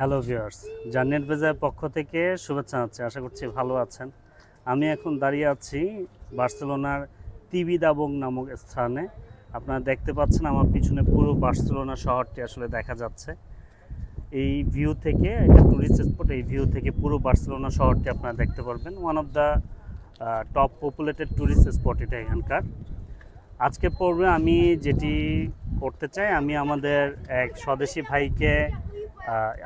Hello viewers জার্নেট বেজার পক্ষ থেকে শুভেচ্ছা জানাচ্ছি, আশা করছি ভালো আছেন। আমি এখন দাঁড়িয়ে আছি বার্সেলোনার তিবি দাবং নামক স্থানে। আপনারা দেখতে পাচ্ছেন আমার পিছনে পুরো বার্সেলোনা শহরটি আসলে দেখা যাচ্ছে। এই ভিউ থেকে এটা টুরিস্ট স্পট এই ভিউ থেকে পুরো বার্সেলোনা শহরটি আপনারা দেখতে পারবেন। One of the top populated tourist spot এটা এখানকার। আজকে পর্বে আমি যেটি করতে চাই, আমি আমাদের এক স্বদেশি ভাইকে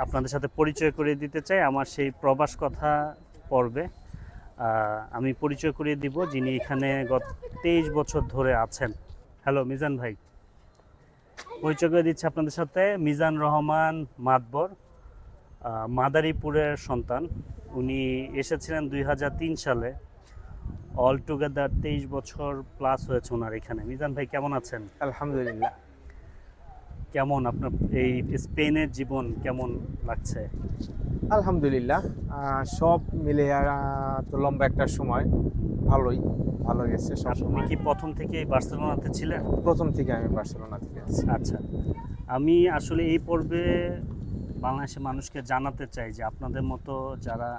আপনাদের সাথে পরিচয় করিয়ে দিতে চাই আমার সেই প্রবাস কথা পর্বে। আমি পরিচয় করিয়ে দিব যিনি এখানে গত তেইশ বছর ধরে আছেন। হ্যালো মিজান ভাই। পরিচয় করে দিচ্ছি আপনাদের সাথে মিজান রহমান মাতবর মাদারীপুরের সন্তান। উনি এসেছিলেন দুই হাজার তিন সালে। অল টুগেদার তেইশ বছর প্লাস হয়েছে ওনার এখানে। মিজান ভাই, কেমন আছেন? আলহামদুলিল্লাহ। কেমন আপনার এই স্পেনের জীবন কেমন লাগছে? আলহামদুলিল্লাহ সব মিলে তো লম্বা একটা সময়। ভালোই ভালো গেছে সব আপনি সময়। কি প্রথম থেকে বার্সেলোনাতে ছিলেন? প্রথম থেকে আমি বার্সেলোনা থেকে আচ্ছা আমি আসলে এই পর্বে বাংলাদেশের মানুষকে জানাতে চাই যে আপনাদের মতো যারা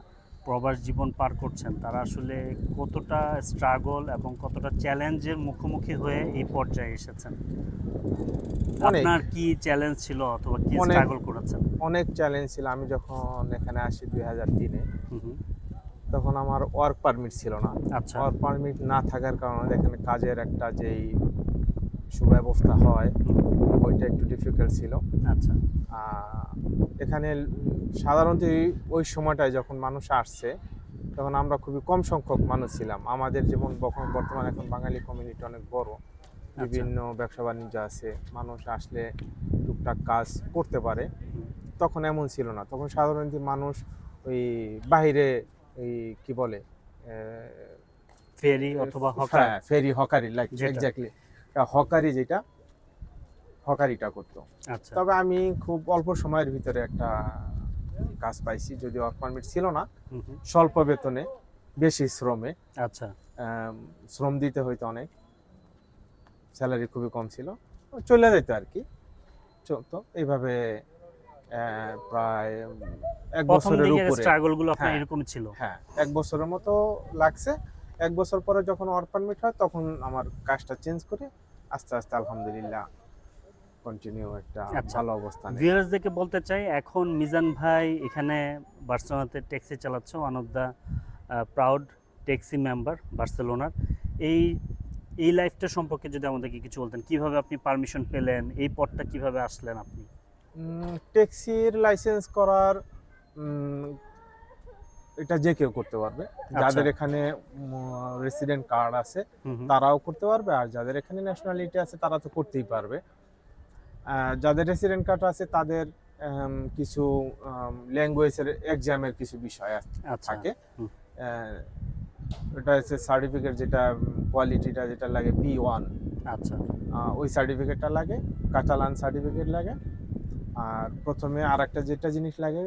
প্রবাস জীবন পার করছেন তারা আসলে কতটা স্ট্রাগল এবং কতটা চ্যালেঞ্জের মুখোমুখি হয়ে এই পর্যায়ে এসেছেন? আপনার কি চ্যালেঞ্জ ছিল অথবা কি। স্ট্রাগল করেছেন? অনেক চ্যালেঞ্জ ছিল। আমি যখন এখানে আসি দুই হাজার তিনে। তখন আমার ওয়ার্ক পারমিট ছিল না। আচ্ছা। ওয়ার্ক পারমিট না থাকার কারণে এখানে কাজের একটা যেই সুব্যবস্থা হয় ওইটা একটু ডিফিকাল্ট ছিল। আচ্ছা। এখানে সাধারণত ওই সময়টায় যখন মানুষ আসছে তখন আমরা খুবই কম সংখ্যক মানুষ ছিলাম। আমাদের যেমন বর্তমান বর্তমানে এখন বাঙালি কমিউনিটি অনেক বড়। বিভিন্ন ব্যবসা বাণিজ্য আছে মানুষ আসলে টুকটাক কাজ করতে পারে। তখন এমন ছিল না। তখন সাধারণত মানুষ ওই বাইরে এই কি বলে ফেরি অথবা হকার। হ্যাঁ ফেরি হকারি লাইক। এক্স্যাক্টলি হকারি যেটা হকারিটা করতো। আচ্ছা। তবে আমি খুব অল্প সময়ের ভিতরে একটা কাজ পাইছি যদি ওয়ার্ক পারমিট ছিল না। স্বল্প বেতনে বেশি শ্রমে। আচ্ছা। শ্রম দিতে হইতো অনেক। স্যালারি খুবই কম ছিল। চলে যেত আর কি। চলতো এইভাবে প্রায় এক বছরের উপরে। স্ট্রাগলগুলো আপনার হ্যাঁ। এরকম ছিল? হ্যাঁ এক বছরের মতো লাগছে। এক বছর পরে যখন ওয়ার্ক পারমিট হয় তখন আমার কাজটা চেঞ্জ করে আস্তে আস্তে আলহামদুলিল্লাহ কন্টিনিউ একটা আচ্ছা। ভালো অবস্থানে। ভিউয়ার্সদেরকে বলতে চাই এখন মিজান ভাই এখানে বার্সেলোনাতে ট্যাক্সি চালাচ্ছে one of the proud taxi member বার্সেলোনার। এই এই লাইফটা সম্পর্কে যদি আমাদেরকে কিছু বলতেন কীভাবে আপনি পারমিশন পেলেন এই পথটা কীভাবে আসলেন আপনি? ট্যাক্সির লাইসেন্স করার এটা যে কেউ করতে পারবে। যাদের এখানে রেসিডেন্ট কার্ড আছে তারাও করতে পারবে। আর যাদের এখানে ন্যাশনালিটি আছে তারা তো করতেই পারবে। যাদের রেসিডেন্ট কার্ড আছে তাদের কিছু ল্যাঙ্গুয়েজের এক্সামের কিছু বিষয় আচ্ছা। থাকে। ওটা হচ্ছে সার্টিফিকেট যেটা কোয়ালিটিটা যেটা লাগে বি ওয়ান আচ্ছা। ওই সার্টিফিকেটটা লাগে কাতালান সার্টিফিকেট লাগে। আর প্রথমে আর একটা যেটা জিনিস লাগে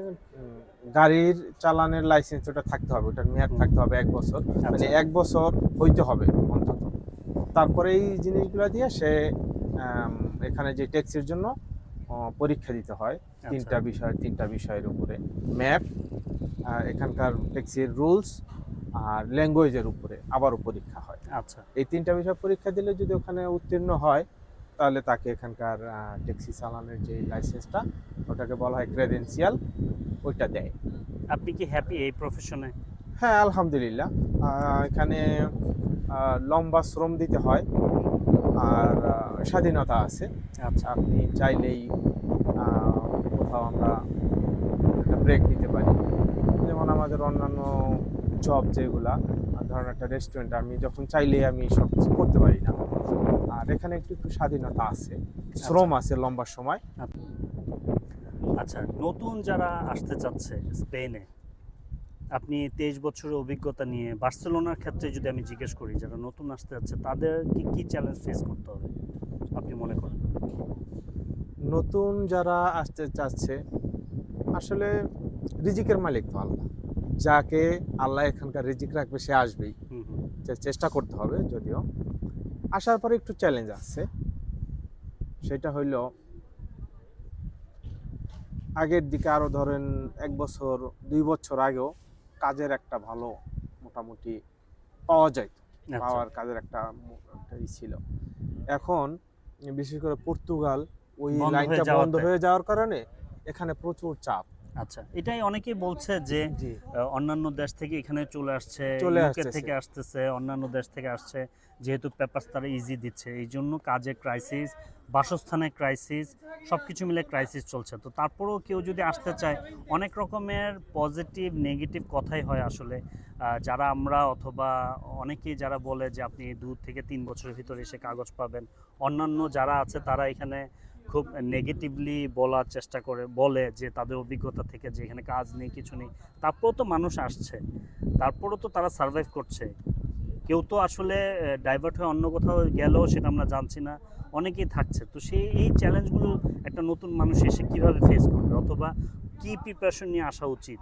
গাড়ির চালানের লাইসেন্স ওটা থাকতে হবে ওটার মেয়াদ থাকতে হবে এক বছর। মানে আচ্ছা এক বছর হইতে হবে অন্তত। তারপরে এই জিনিসগুলো দিয়ে সে এখানে যে ট্যাক্সির জন্য পরীক্ষা দিতে হয়। আচ্ছা। তিনটা বিষয় তিনটা বিষয়ের উপরে। ম্যাপ এখানকার ট্যাক্সির রুলস আর ল্যাঙ্গুয়েজের উপরে আবারও পরীক্ষা হয়। আচ্ছা। এই তিনটা বিষয় পরীক্ষা দিলে যদি ওখানে উত্তীর্ণ হয় তাহলে তাকে এখানকার ট্যাক্সি চালানোর যে লাইসেন্সটা ওটাকে বলা হয় ক্রেডেন্সিয়াল ওইটা দেয়। আপনি কি হ্যাপি এই প্রফেশনে হ্যাঁ আলহামদুলিল্লাহ। এখানে লম্বা শ্রম দিতে হয়। আর স্বাধীনতা আছে। আচ্ছা আপনি চাইলেই কোথাও আমরা একটা ব্রেক নিতে পারি। যেমন আমাদের অন্যান্য জব যেগুলা ধরেন একটা রেস্টুরেন্ট আমি যখন চাইলেই আমি সব কিছু করতে পারি না। আর এখানে একটু একটু স্বাধীনতা আছে। শ্রম আছে লম্বা সময়। আচ্ছা নতুন যারা আসতে চাচ্ছে স্পেনে আপনি তেইশ বছরের অভিজ্ঞতা নিয়ে বার্সেলোনার ক্ষেত্রে যদি আমি জিজ্ঞেস করি যারা নতুন আসতে যাচ্ছে তাদের কি কি চ্যালেঞ্জ ফেস করতে হবে? আপনি মনে করেন? নতুন যারা আসতে চাচ্ছে আসলে রিজিকের মালিক তো আল্লাহ। যাকে আল্লাহ এখানকার রিজিক রাখবে সে আসবেই। হুম হুম। চে- চেষ্টা করতে হবে যদিও। আসার পরে একটু চ্যালেঞ্জ আছে। সেটা হইল আগের দিকে আরও ধরেন এক বছর দুই বছর আগেও কাজের একটা ভালো মোটামুটি পাওয়া যায় আচ্ছা। পাওয়ার কাজের একটা ছিল। এখন বিশেষ করে পর্তুগাল ওই লাইনটা বন্ধ হয়ে যাওয়ার কারণে এখানে প্রচুর চাপ। আচ্ছা এটাই অনেকেই বলছে যে অন্যান্য দেশ থেকে এখানে চলে আসছে চলে থেকে আসতেছে অন্যান্য দেশ থেকে আসছে যেহেতু পেপার তারা ইজি দিচ্ছে এই জন্য কাজে ক্রাইসিস বাসস্থানে ক্রাইসিস সব কিছু মিলে ক্রাইসিস চলছে। তো তারপরেও কেউ যদি আসতে চায় অনেক রকমের পজিটিভ নেগেটিভ কথাই হয় আসলে। আহ, যারা আমরা অথবা অনেকেই যারা বলে যে আপনি দু থেকে তিন বছরের ভিতরে এসে কাগজ পাবেন অন্যান্য যারা আছে তারা এখানে খুব নেগেটিভলি বলার চেষ্টা করে বলে যে তাদের অভিজ্ঞতা থেকে যে এখানে কাজ নেই কিছু নেই তারপরেও তো মানুষ আসছে। তারপরেও তো তারা সার্ভাইভ করছে। কেউ তো আসলে ডাইভার্ট হয়ে অন্য কোথাও গেলেও সেটা আমরা জানছি না। অনেকেই থাকছে। তো সেই এই চ্যালেঞ্জগুলো একটা নতুন মানুষ এসে কীভাবে ফেস করবে? অথবা কি প্রিপারেশন নিয়ে আসা উচিত?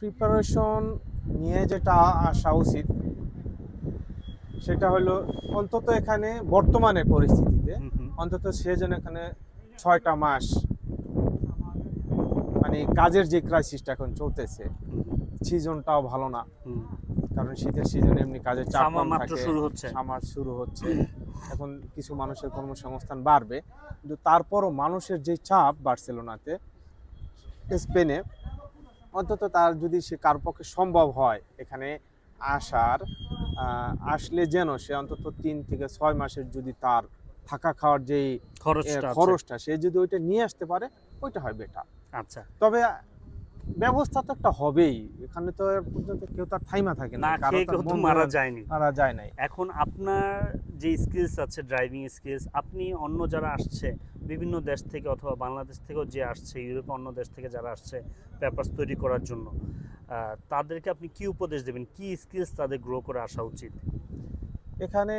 প্রিপারেশন নিয়ে যেটা আসা উচিত সেটা হলো অন্তত এখানে বর্তমানে পরিস্থিতিতে অন্তত সে যেন এখানে ছয়টা মাস মানে কাজের যে ক্রাইসিসটা এখন চলতেছে সিজনটাও ভালো না। কারণ শীতের সিজনে এমনি কাজের চাপ কম থাকে শুরু হচ্ছে। সামার শুরু হচ্ছে। এখন কিছু মানুষের কর্মসংস্থান বাড়বে কিন্তু তারপরও মানুষের যে চাপ বার্সেলোনাতে স্পেনে অন্তত তার যদি সে কার পক্ষে সম্ভব হয় এখানে আসার আসলে যেন সে অন্তত তিন থেকে ছয় মাসের যদি তার থাকা খাওয়ার যেই খরচটা সে যদি ওইটা নিয়ে আসতে পারে ওইটা হয় বেটার আচ্ছা। তবে ব্যবস্থা তো একটা হবেই। এখানে তো পর্যন্ত কেউ তার থাইমা থাকে না কেউ তো মারা যায়নি। মারা যায় নাই। এখন আপনার যে স্কিলস আছে ড্রাইভিং স্কিলস আপনি অন্য যারা আসছে বিভিন্ন দেশ থেকে অথবা বাংলাদেশ থেকেও যে আসছে ইউরোপে অন্য দেশ থেকে যারা আসছে পেপারস তৈরি করার জন্য তাদেরকে আপনি কি উপদেশ দেবেন? কি স্কিলস তাদের গ্রো করে আসা উচিত? এখানে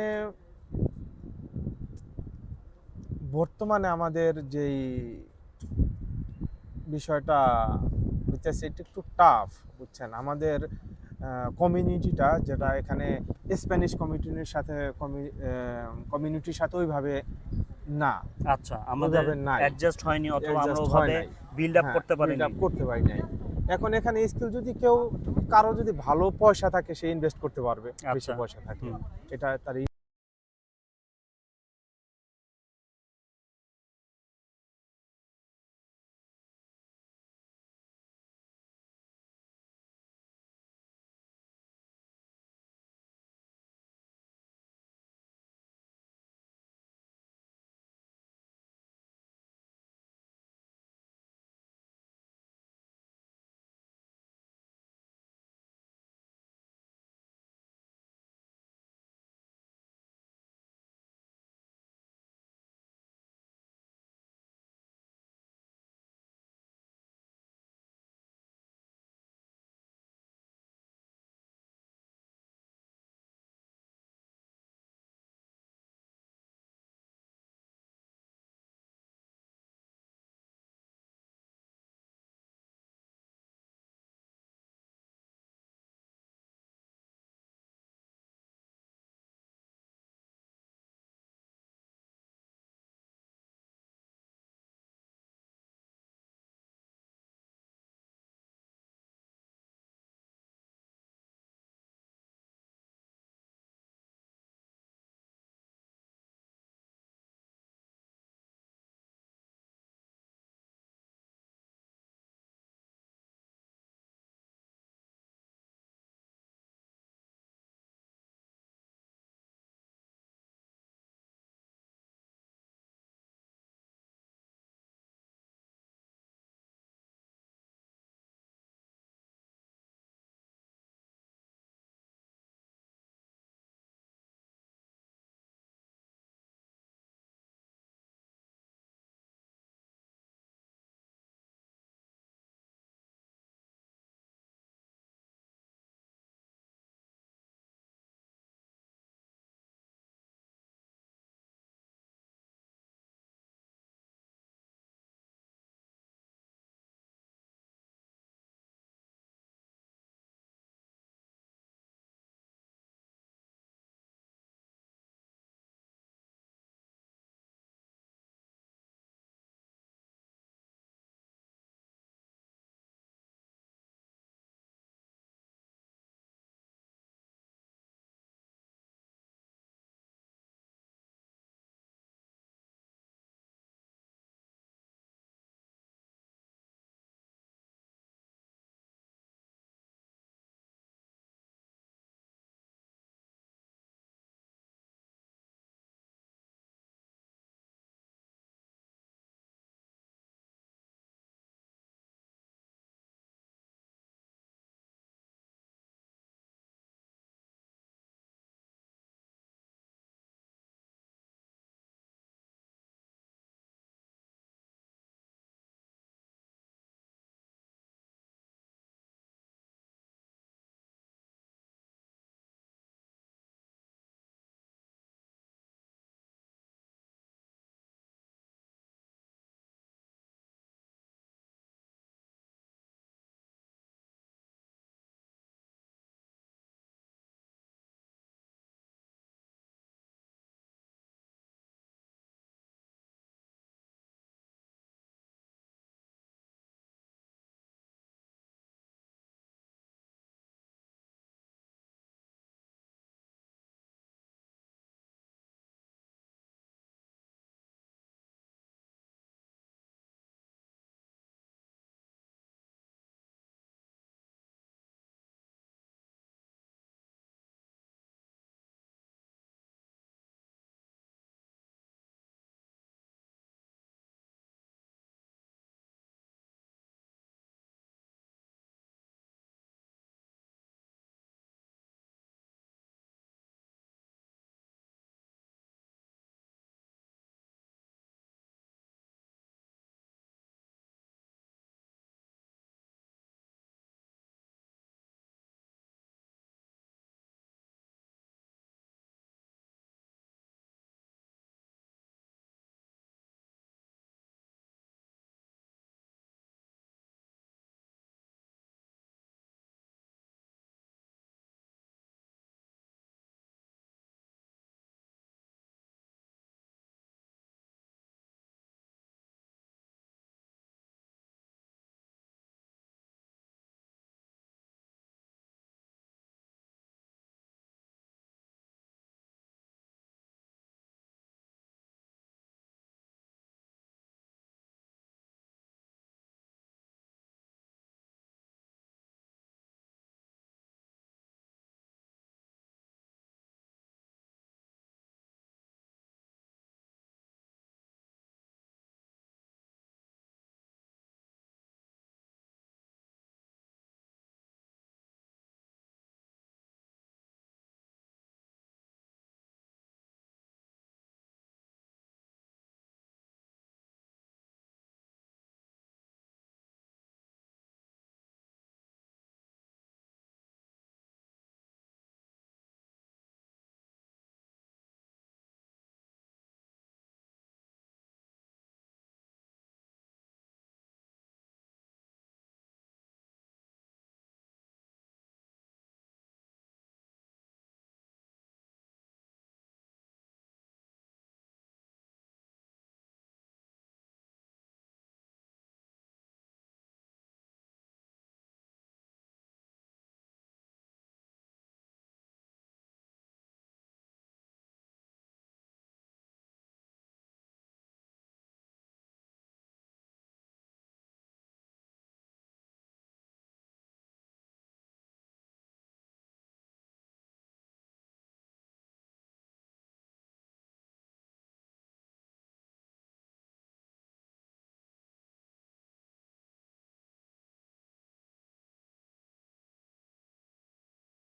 বর্তমানে আমাদের যেই বিষয়টা হইতেছে এটা একটু টাফ বুঝছেন? আমাদের কমিউনিটিটা যেটা এখানে স্প্যানিশ কমিউনিটির সাথে কমিউনিটির সাথে ওইভাবে না। আচ্ছা আমাদের। অ্যাডজাস্ট হয়নি অথবা আমরা ওভাবে বিল্ড আপ হ্যাঁ, করতে পারিনি build up করতে পারি নাই। এখন এখানে স্কিল যদি কেউ কারও যদি ভালো পয়সা থাকে সে ইনভেস্ট করতে পারবে বেশি আচ্ছা। পয়সা থাকে। এটা তার